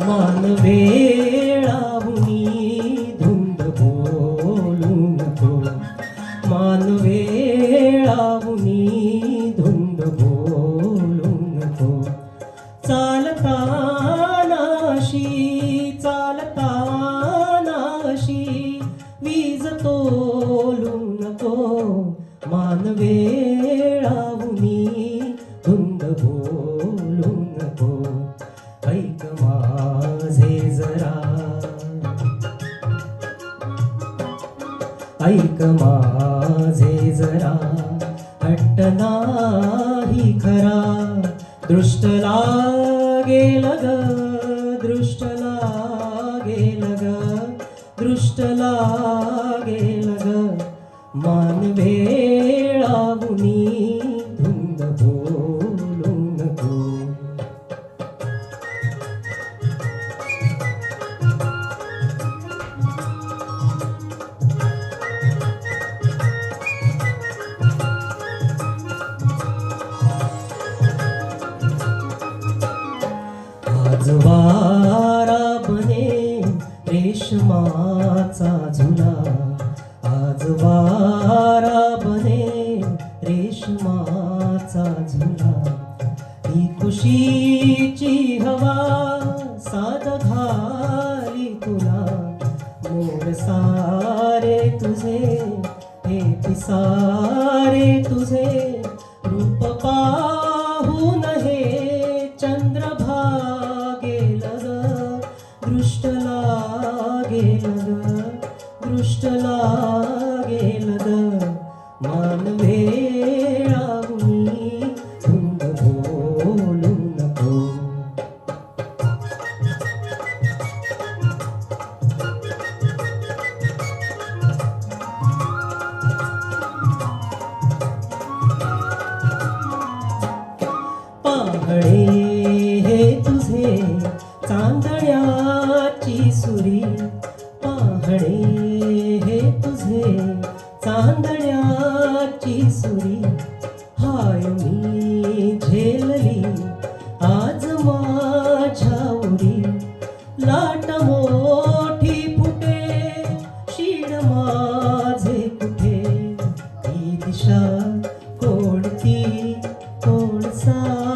मान वेळाहुनी धुंद बोलू नको. मान वेळाहुनी धुंद बोलू नको. चालता नाशी चालता नाशी वीज तोलू नको. मान वेळाहुनी धुंद बोलू ऐक माझे जरा हट्ट नाही खरा. दृष्ट लागेल ग दृष्ट लागेल ग दृष्ट लागेल ग मान भेळा धुंद तारा बने रेशमाचा झुला. ही खुशीची हवा साध घाली तुला. मोर सारे तुझे हे पिसारे तुझे. रूप पाहून हे चंद्र भागेल ग दृष्ट लागे लग दृष्ट लागेल सुरी पाहणे हे तुझे चांदण्याची सुरी. हाय मी झेलली आज माझ्या उरी. लाट मोठी फुटे शीड माझे कुठे? ही दिशा कोणती कोणसा